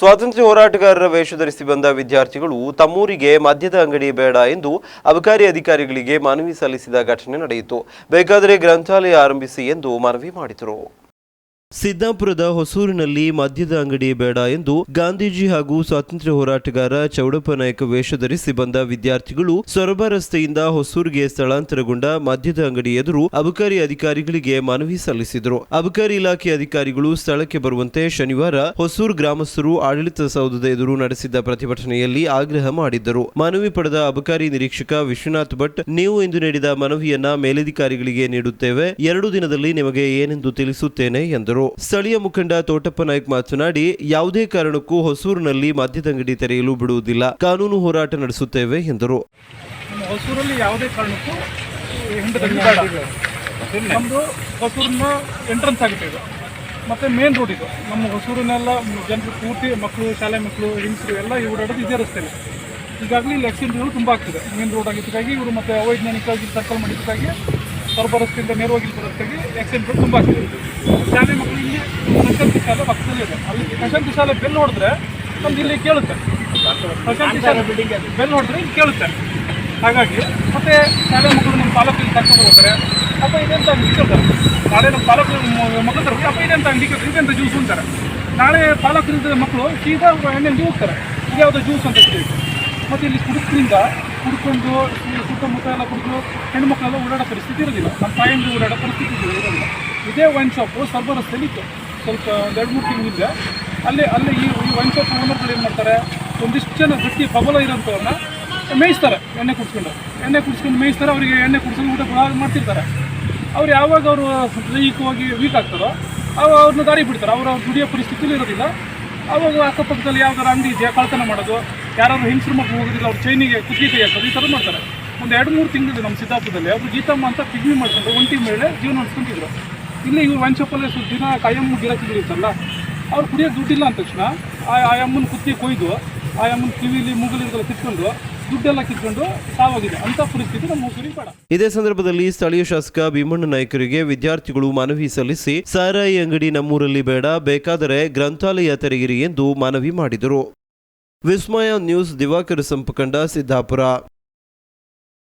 ಸ್ವಾತಂತ್ರ್ಯ ಹೋರಾಟಗಾರರ ವೇಷ ಧರಿಸಿ ಬಂದ ವಿದ್ಯಾರ್ಥಿಗಳು ತಮ್ಮೂರಿಗೆ ಮದ್ಯದ ಅಂಗಡಿ ಬೇಡ ಎಂದು ಅಬಕಾರಿ ಅಧಿಕಾರಿಗಳಿಗೆ ಮನವಿ ಸಲ್ಲಿಸಿದ ಘಟನೆ ನಡೆಯಿತು. ಬೇಕಾದರೆ ಗ್ರಂಥಾಲಯ ಆರಂಭಿಸಿ ಎಂದು ಮನವಿ ಮಾಡಿದರು. ಸಿದ್ದಾಪುರದ ಹೊಸೂರಿನಲ್ಲಿ ಮದ್ಯದ ಅಂಗಡಿ ಬೇಡ ಎಂದು ಗಾಂಧೀಜಿ ಹಾಗೂ ಸ್ವಾತಂತ್ರ್ಯ ಹೋರಾಟಗಾರ ಚೌಡಪ್ಪ ನಾಯಕ ವೇಷ ಧರಿಸಿ ಬಂದ ವಿದ್ಯಾರ್ಥಿಗಳು ಸೊರಬ ರಸ್ತೆಯಿಂದ ಹೊಸೂರಿಗೆ ಸ್ಥಳಾಂತರಗೊಂಡ ಮದ್ಯದ ಅಂಗಡಿ ಎದುರು ಅಬಕಾರಿ ಅಧಿಕಾರಿಗಳಿಗೆ ಮನವಿ ಸಲ್ಲಿಸಿದರು. ಅಬಕಾರಿ ಇಲಾಖೆ ಅಧಿಕಾರಿಗಳು ಸ್ಥಳಕ್ಕೆ ಬರುವಂತೆ ಶನಿವಾರ ಹೊಸೂರು ಗ್ರಾಮಸ್ಥರು ಆಡಳಿತ ಸೌಧದ ಎದುರು ನಡೆಸಿದ್ದ ಪ್ರತಿಭಟನೆಯಲ್ಲಿ ಆಗ್ರಹ ಮಾಡಿದ್ದರು. ಮನವಿ ಪಡೆದ ಅಬಕಾರಿ ನಿರೀಕ್ಷಕ ವಿಶ್ವನಾಥ್ ಭಟ್, ನೀವು ಇಂದು ನೀಡಿದ ಮನವಿಯನ್ನ ಮೇಲಧಿಕಾರಿಗಳಿಗೆ ನೀಡುತ್ತೇವೆ. ಎರಡು ದಿನದಲ್ಲಿ ನಿಮಗೆ ಏನೆಂದು ತಿಳಿಸುತ್ತೇನೆ ಎಂದರು. ಸ್ಥಳೀಯ ಮುಖಂಡ ತೋಟಪ್ಪ ನಾಯ್ಕ ಮಾತನಾಡಿ, ಯಾವುದೇ ಕಾರಣಕ್ಕೂ ಹೊಸೂರಿನಲ್ಲಿ ಮದ್ಯದಂಗಡಿ ತೆರೆಯಲು ಬಿಡುವುದಿಲ್ಲ. ಕಾನೂನು ಹೋರಾಟ ನಡೆಸುತ್ತೇವೆ ಎಂದರು. ಹೊಸೂರಲ್ಲಿ ಯಾವುದೇ ಕಾರಣಕ್ಕೂ ನಮ್ಮದು ಹೊಸೂರಿನ ಎಂಟ್ರೆನ್ಸ್ ಆಗುತ್ತೆ ಇದು. ಮತ್ತು ಮೇನ್ ರೋಡ್ ಇದು. ನಮ್ಮ ಹೊಸೂರಿನೆಲ್ಲ ಜನರು ಪೂರ್ತಿ ಮಕ್ಕಳು, ಶಾಲೆ ಮಕ್ಕಳು, ಹೆಂಗಸರು ಎಲ್ಲ ಓಡಾಡೋದು ಇದೇ ರಸ್ತೆಯಲ್ಲಿ ಈಗಾಗಲೇ ಇಲ್ಲಿ ಆಕ್ಸಿಡೆಂಟ್ಗಳು ತುಂಬ ಆಗ್ತಿದೆ. ಮೇನ್ ರೋಡ್ ಆಗಿದ್ದಕ್ಕಾಗಿ ಇವರು ಮತ್ತು ಅವೈಜ್ಞಾನಿಕವಾಗಿ ಸರ್ಕಲ್ ಮಾಡಿದ್ದಕ್ಕಾಗಿ ರಸ್ತೆಯಿಂದ ನೇರವಾಗಿ ಇಲ್ಲಿ ರಸ್ತೆಗೆ ಆಕ್ಸಿಡೆಂಟ್ಗಳು ತುಂಬ ಆಗ್ತಿದೆ. ಶಾಲೆ ಮಕ್ಕಳು ಇಲ್ಲಿ ಪ್ರಶಾಂತಿ ಶಾಲೆ ಪಕ್ಕದಲ್ಲಿ ಇದೆ. ಅಲ್ಲಿ ಪ್ರಶಾಂತಿ ಶಾಲೆ ಬೆಲ್ ನೋಡಿದ್ರೆ ನಮ್ದು ಇಲ್ಲಿ ಕೇಳುತ್ತೆ. ಪ್ರಶಾಂತಿ ಶಾಲೆ ಬಿಲ್ಡಿಂಗ್ ಬೆಲ್ ನೋಡಿದ್ರೆ ಇಲ್ಲಿ ಕೇಳುತ್ತೆ. ಹಾಗಾಗಿ ಮತ್ತೆ ಶಾಲೆ ಮಕ್ಕಳು ನಮ್ಮ ತಾಲೂಕಿಗೆ ಕರ್ಕೊಂಡು ಹೋಗ್ತಾರೆ. ಅಪ್ಪ ಇದೆಂತ ಕೇಳ್ತಾರೆ. ನಾಳೆ ನಮ್ಮ ತಾಲೂಕು ಮಕ್ಕಳು ತರಬೇಕು ಅಪ್ಪ ಇದೆಂತ ಕೇಳ್ತಾರೆ. ಇದೆಂತ ಜ್ಯೂಸ್ ಅಂತಾರೆ ನಾಳೆ ತಾಲೂಕಿನ ಮಕ್ಕಳು ಸೀದಾ ಎಣ್ಣೆ ಹೋಗ್ತಾರೆ. ಇದ್ಯಾವುದೋ ಜ್ಯೂಸ್ ಅಂತ ಹೇಳಿ ಮತ್ತು ಇಲ್ಲಿ ಕುಡುಕ್ರಿಂದ ಕುಡ್ಕೊಂಡು ಸುತ್ತಮುತ್ತ ಎಲ್ಲ ಕುಡಿದು ಹೆಣ್ಮಕ್ಳೆಲ್ಲ ಓಡಾಡೋ ಪರಿಸ್ಥಿತಿ ಇರೋದಿಲ್ಲ. ನಮ್ಮ ತಾಯಿಂದ ಓಡಾಡೋ ಪರಿಸ್ಥಿತಿ ಇರೋದಿಲ್ಲ. ಇದೇ ವೈನ್ ಶಾಪು ಸ್ವಲ್ಪ ರಸ್ತೆಯಲ್ಲಿ ಇತ್ತು ಸ್ವಲ್ಪ ಒಂದು ಎರಡು ಮೂರು ತಿಂಗಳಿಂದ ಅಲ್ಲಿ ಅಲ್ಲಿ ಈ ಈ ವೈನ್ ಶಾಪ್ ಓನರ್ಗಳು ಏನು ಮಾಡ್ತಾರೆ? ಒಂದಿಷ್ಟು ಜನ ಗಟ್ಟಿ ಪ್ರಬಲ ಇರೋಂಥವ್ರನ್ನ ಮೇಯಿಸ್ತಾರೆ, ಎಣ್ಣೆ ಕುಡಿಸ್ಕೊಂಡು. ಎಣ್ಣೆ ಕುಡಿಸ್ಕೊಂಡು ಮೇಯಿಸ್ತಾರೆ, ಅವರಿಗೆ ಎಣ್ಣೆ ಕುಡಿಸ್ಕೊಂಡು ಊಟ ಕೂಡ ಮಾಡ್ತಿರ್ತಾರೆ. ಅವ್ರು ಯಾವಾಗ ಅವರು ದೈಹಿಕವಾಗಿ ವೀಕ್ ಆಗ್ತಾರೋ ಅವಾಗ ಅವ್ರನ್ನ ದಾರಿ ಬಿಡ್ತಾರೆ. ಅವರ ಅವ್ರು ದುಡಿಯೋ ಪರಿಸ್ಥಿತಿಲಿ ಇರೋದಿಲ್ಲ. ಅವಾಗ ಅಕ್ಕಪಕ್ಕದಲ್ಲಿ ಯಾವ್ದಾರು ಅಂಗಡಿ ಇದೆಯಾ ಕಳ್ತನ ಮಾಡೋದು ಯಾರು ಹಿಂಸರು ಮಕ್ಕಳು ಹೋಗೋದಿಲ್ಲ, ಅವ್ರು ಚೈನಿಗೆ ಕುತ್ತಿಗೆ ಹಾಕೋದು, ಈ ಥರ ಮಾಡ್ತಾರೆ. ಒಂದು ಎರಡು ಮೂರು ತಿಂಗಳಿದೆ ನಮ್ಮ ಸಿದ್ದಾಪುರದಲ್ಲಿ ಅವರು ಗೀತಮ್ಮ ಅಂತ ಕಿಡ್ನಿ ಮಾಡ್ಕೊಂಡು ಒಂಟಿ ಮೇಲೆ ಜೀವನ ನಡೆಸ್ಕೊಂತಿದ್ರು ಇಲ್ಲಿ ಇವ್ರು ವೈನ್ ಶಾಪಲ್ಲಿ ದಿನ ಕಾಯಮ್ಮ ಗಿಡ ಇರ್ತಲ್ಲ ಅವ್ರು ಕುಡಿಯೋಕೆ ದುಡ್ಡಿಲ್ಲ ಅಂದ ತಕ್ಷಣ ಆ ಆ ಅಮ್ಮನ ಕುತ್ತಿಗೆ ಕೊಯ್ದು, ಆ ಅಮ್ಮನ ಕಿವಿಲಿ ಮೂಗಲಿಂದೆಲ್ಲ ಕಿತ್ಕೊಂಡು ದುಡ್ಡೆಲ್ಲ ಕಿತ್ಕೊಂಡು ಸಾವಾಗಿದೆ. ಅಂತ ಪರಿಸ್ಥಿತಿ ನಮ್ಮ ಹೊಸೂರಿಗೆ ಬೇಡ. ಇದೇ ಸಂದರ್ಭದಲ್ಲಿ ಸ್ಥಳೀಯ ಶಾಸಕ ಭೀಮಣ್ಣ ನಾಯ್ಕರಿಗೆ ವಿದ್ಯಾರ್ಥಿಗಳು ಮನವಿ ಸಲ್ಲಿಸಿ, ಸಾರಾಯಿ ಅಂಗಡಿ ನಮ್ಮೂರಲ್ಲಿ ಬೇಡ, ಬೇಕಾದರೆ ಗ್ರಂಥಾಲಯ ತೆರೆಯಿರಿ ಎಂದು ಮನವಿ ಮಾಡಿದರು. ವಿಸ್ಮಯ ನ್ಯೂಸ್ ದಿವಾಕರ ಸಂಪಕಂಡ ಸಿದ್ದಾಪುರ.